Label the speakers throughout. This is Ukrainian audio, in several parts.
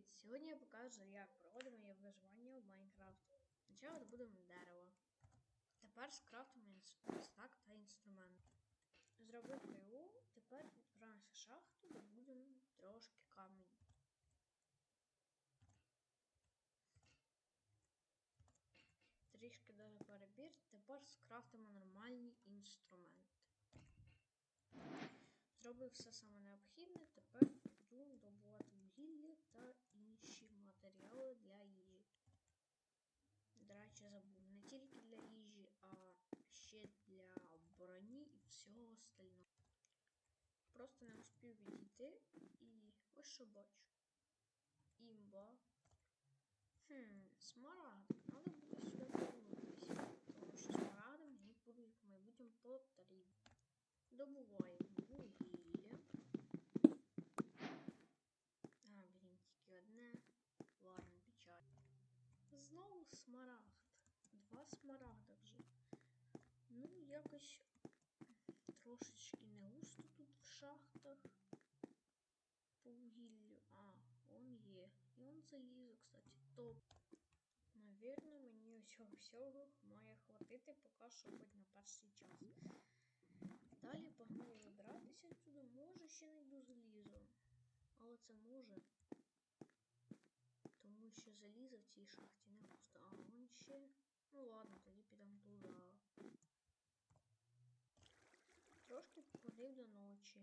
Speaker 1: Привіт! Сьогодні я покажу, як проводимо я виживання в Майнкрафт. Спочатку добудемо дерево. Тепер скрафтимо стак та інструмент. Зробив криву, тепер відправимося в шахту, добудемо трошки камінь. Трішки дали перебір, тепер скрафтимо нормальні інструменти. Зробив все саме необхідне, тепер йду добувати вугілля та інші матеріали для їжі. До речі, забув не тільки для їжі, а ще для броні і всього остального. Просто не успів відійти і ось що бачу. Імба. Хм, смарагди. Надо буде сюди повернутися, тому що смарагди мені будуть в майбутньому потрібні. Добуваємо вугілля. А, блін, тільки одне. Ладно, печаль. Знову смарагд. Два смарагда вже. Ну, якось трошечки не густо тут в шахтах. По вугіллю. А, он є. І он залізо, кстати, топ. Навірно, мені цього всього має хватити поки що хоч на перший час. Далі погнали вибиратися відсюди. Може ще знайду залізо. Але це може. Тому що залізо в цій шахті не просто. А вон ще. Ну ладно, тоді підемо туди. Трошки походив до ночі.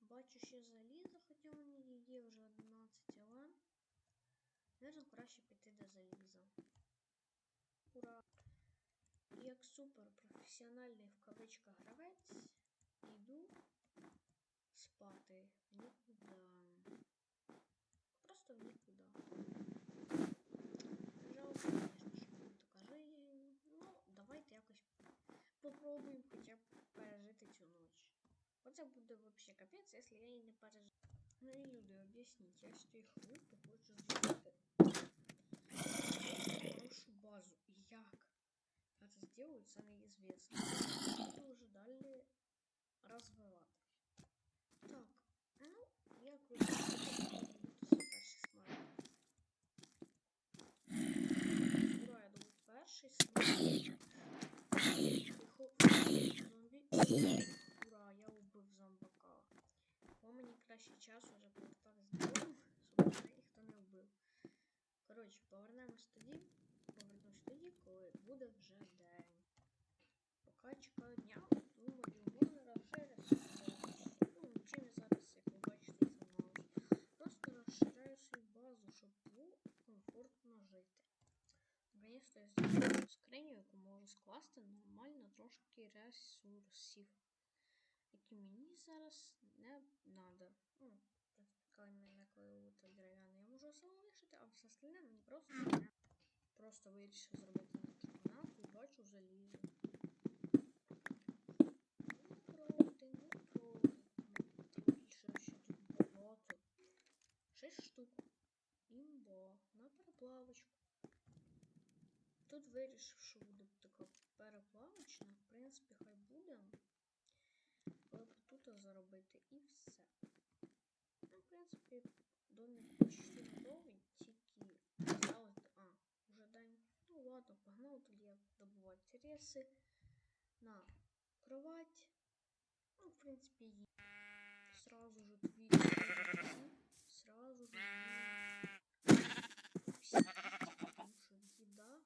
Speaker 1: Бачу ще залізо, хоча мені є вже 11, але. Наверно, краще піти до заліза. Ура! Як суперпрофесіональний в кавичках гравець йду спати в нікуди. Просто в нікуди. попробуємо хоча б пережити цю ніч. Оце буде взагалі капець, якщо я її не переживу. Ну і люди, об'ясніть, я з тих хвилин хочу зробити хорошу базу. Як? Как это сделают, це неизвестно. Буду уже далі розвивати. Ура, я убив зомбака. Бо мені краще час уже повертатись додому, щоб мене ніхто не вбив. Коротше, повернемось тоді. Повернусь тоді, коли буде вже день. Поки чекаю дня, думаю, можна розширити. Ну, нічим я зараз, як ви бачите, займаюся. Просто розширяю свою базу, щоб було комфортно жити. Наконец-то я зроблю скриню, яку можу скласти нормально трошки ресурсів, які мені зараз не треба. Ну, коли мене коли дерев'яне, я можу залишити, а все остальне мені просто не Просто вирішив зробити кімнату і бачу залізо. Ну, ну. Шість штук. Імба. На переплавочку. Тут вирішив, що буде така переплавочна. В принципі, хай буде. Але тут заробити і все. Ну, в принципі, домик почти готовий, тільки залишити. А, уже день. Ну ладно, погнал тоді добувати реси на кровать. Ну, в принципе, е сразу же твит. Сразу же Потому що їда.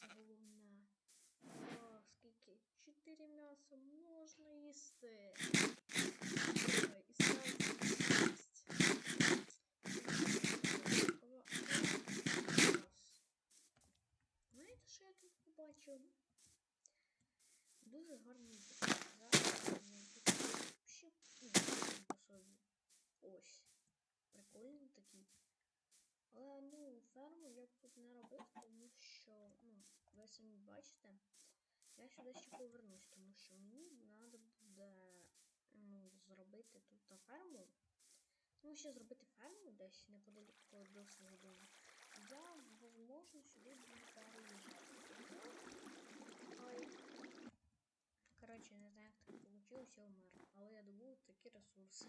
Speaker 1: Це головне. О, скільки? Чотири м'яса можна їсти. Ой, І сразу їсть. Знаєте, що я тут побачив? Дуже гарний Ще по собі. Ось. Прикольний такий. Але ну, ферму я б тут не робив, тому що, ну, ви самі бачите, я сюди ще повернусь, тому що мені треба буде ну, зробити тут ферму. Ну, ще зробити ферму десь неподалік до свого дому. Я, возможно, сюди буду переїжджати. Коротше, не знаю, як так вийшло, я вмер. Але я добув такі ресурси.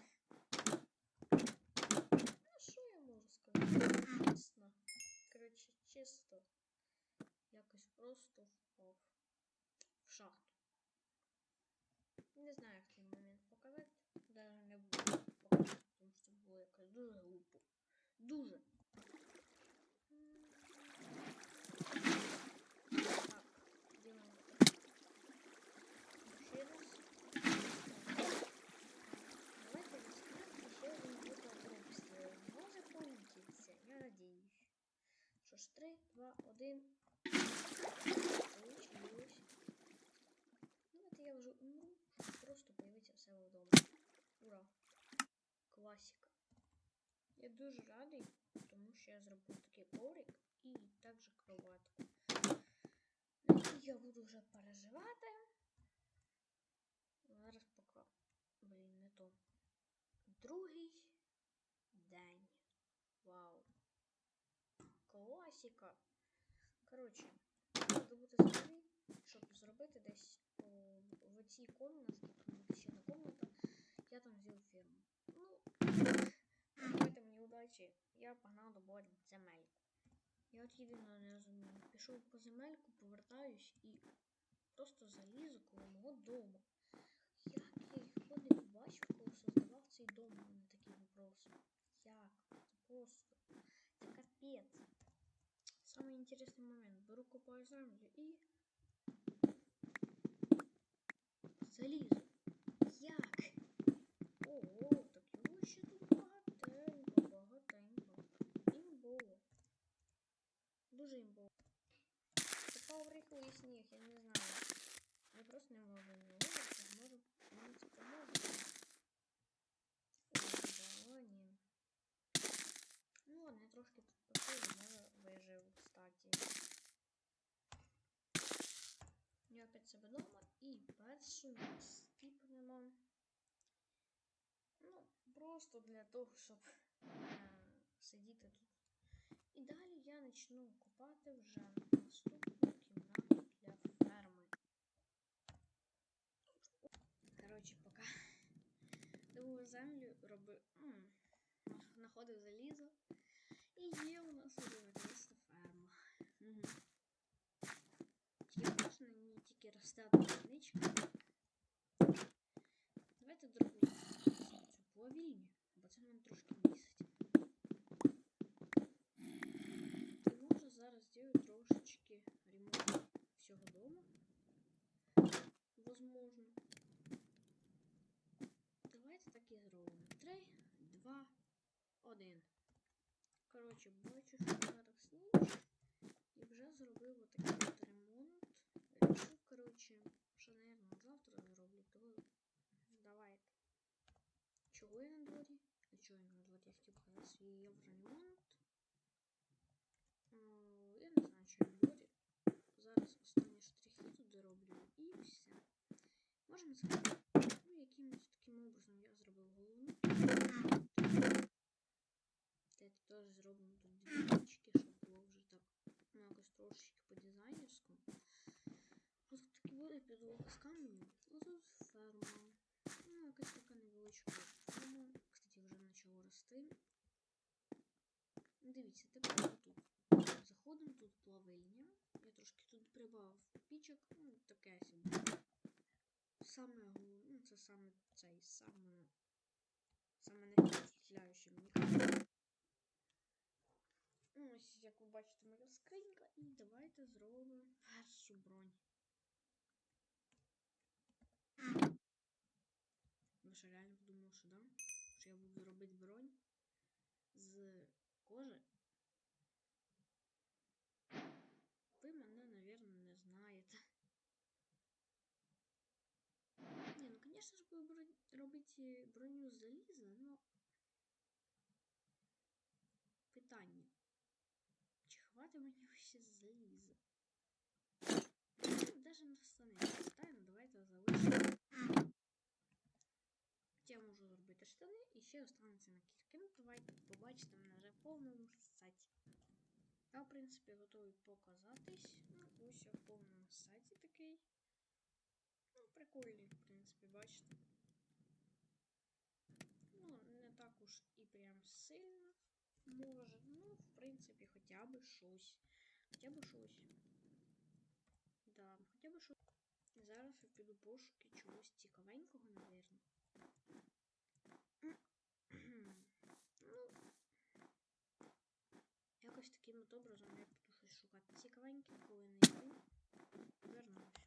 Speaker 1: Шахту. Не знаю, який момент показати. Даже не буду показувати, тому що це було якось дуже глупо. Дуже. М. Так, дивимо. Ще раз. Давайте розкажемо ще один випадок обстрілу. Може получиться, я надіюсь. Що ж, 3, 2, 1. Получилось. Давайте я вже умру, щоб просто появитися в себе вдома. Ура! Класика. Я дуже радий, тому що я зробив такий коврик і також кроватку. Ну, я буду вже переживати. Зараз поки. Блін, не то. Другий день. Вау. Класика. Коротше, треба бути собі, щоб зробити десь о, в цій буде ще одна комната, я там зробив ферму. Удачі. Я погнав добувати земельку. Я от єдиного не розумію. Пішов по земельку, повертаюсь і просто залізу коло мого дому. Як я його не побачив, коли создавав цей дом? У мене такий вопрос. Як? Це просто. Це капець. Самый интересный момент. Беру копаю землю і. Залізу. Як? Ого, так його ще тут багатенько, багатенько. Імбово. Дуже імбово. Це павриховий сніг, я не знаю. Я просто не можу не вибрати, можу мені поможе. О, ні. Ну ладно, я трошки тут посилю, може виживу, кстати. Я опять себе дома і першу скіпнемо. Ну, просто для того, щоб е, сидіти тут. І далі я почну купати вже наступну кімнату для ферми. Коротше, поки добув землю, робив. м, знаходив залізо. І є у нас наконец-то ферма. Угу. Тільки можна на тільки росте одна одиничка. Давайте зробимо цю повільні, бо це мене трошки місить. І може зараз зробити трошечки ремонт всього дому. Возможно. Давайте так і зробимо. Три, два, один. Коротше, бачу, що зараз ніч. І вже зробив отакий от ремонт. Рішив, коротше, що, наверное, завтра зроблю, то давайте. Чого я на дворі? А чого я на дворі? Я хотів показати свій євроремонт. Я не знаю, що я на дворі. Зараз останні штрихи тут дороблю і все. Можемо сказати, ну, якимось таким образом я зробив головну. Давайте теж зробимо тут дві річки, щоб було вже так ну, якось трошечки по дизайнерському. Ось таки буде підлога з каменю. Ось тут ферма. Ну, якась така невеличка ферма. Кстати, вже почало рости. Дивіться, тепер тут. Заходимо, тут плавильня. Я трошки тут прибавив пічок, ну, таке собі. Саме ну, це саме цей, саме, саме не мені. Ну, Ось, як ви бачите, моя скринька. І давайте зробимо першу бронь. Ви що реально подумали, що да? Що я буду робити бронь з кожи? Ви мене, напевно, не знаєте. Ні, ну, звісно ж, буду бронь... робити броню з заліза, но питання. Чи хватить мені вообще заліза? Ну, Даже на штани не хватає, ну давайте залишимо. Штани і ще останеться на кірки. Ну, давайте побачите мене вже в повному сеті. Я, в принципі, готовий показатись. Ну, ось я в повному сеті такий. Ну, прикольний, в принципі, бачите. Ну, не так уж і прям сильно. Може, ну, в принципі, хоча б щось. Хоча б щось. Да, хоча б щось. Зараз я піду пошуки чогось цікавенького, навірно. ну, таким образом я буду щось шукати цікавеньке, коли не. Вернусь.